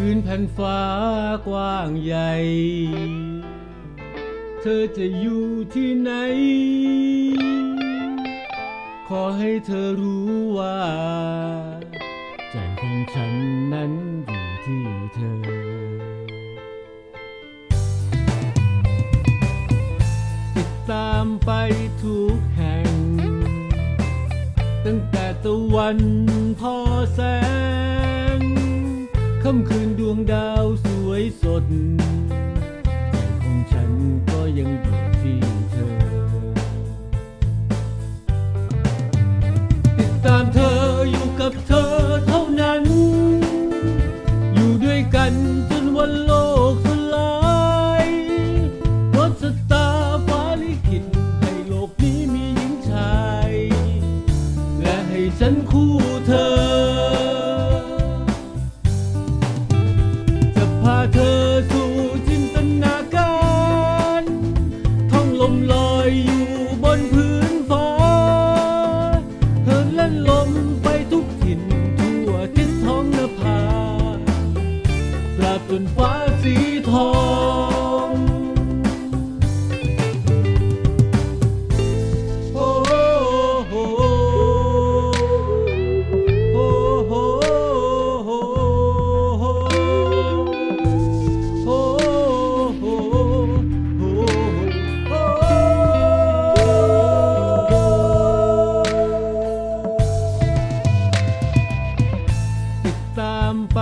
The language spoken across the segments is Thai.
พื้นแผ่นฟ้ากว้างใหญ่ เธอจะอยู่ที่ไหน ขอให้เธอรู้ว่า ใจของฉันนั้นอยู่ที่เธอติดตามไปทุกแห่ง ตั้งแต่ตะวันพอแสงค่ำคืน วงดาวสวยสด ใจของฉันก็ยังอยู่ที่เธอ ติดตามเธออยู่กับเธอเท่านั้น อยู่ด้วยกันจนวันโลกสลายราะสตาร์ฟ้าลิขิตให้โลกนี้มีหญิงชาย และให้ฉันคู่เธอ จนฟ้าสีทองโอ้โหโอ้โหโอ้โหโอ้โหโอ้ติดตามไป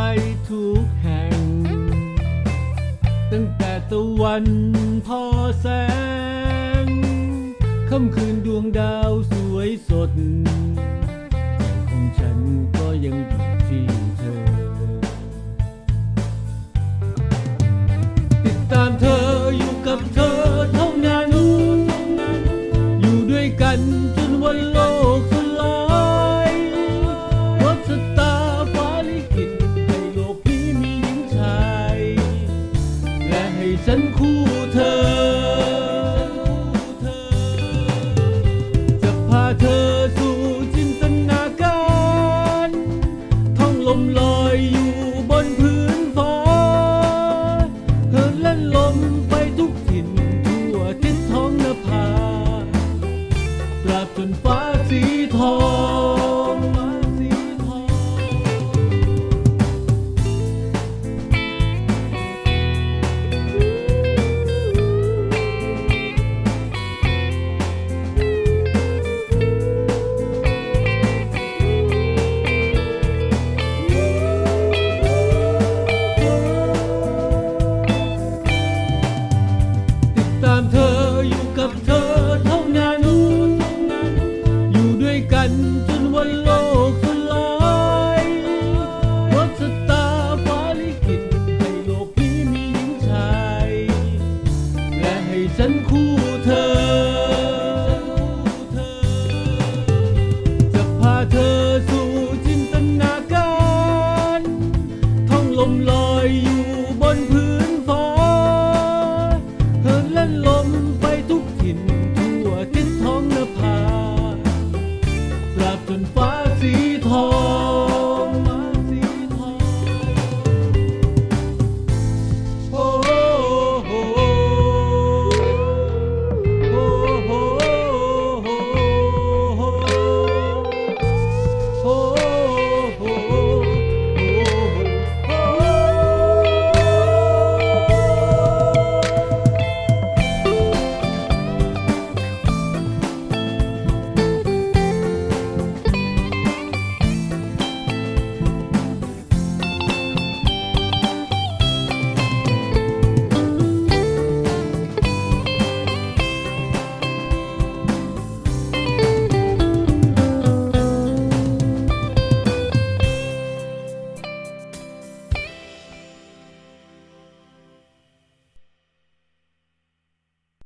ทุกแห่ง ตั้งแต่ตะวันพอแสงค่ำคืนดวงดาวสวยสดใจของฉันก็ยังอยู่ที่เธอ ด้วยกันจนวันโลกสลายราะชะตาฟ้าลิขิตให้โลกนี้มีหญิงชาย และให้ฉันคู่ 低头。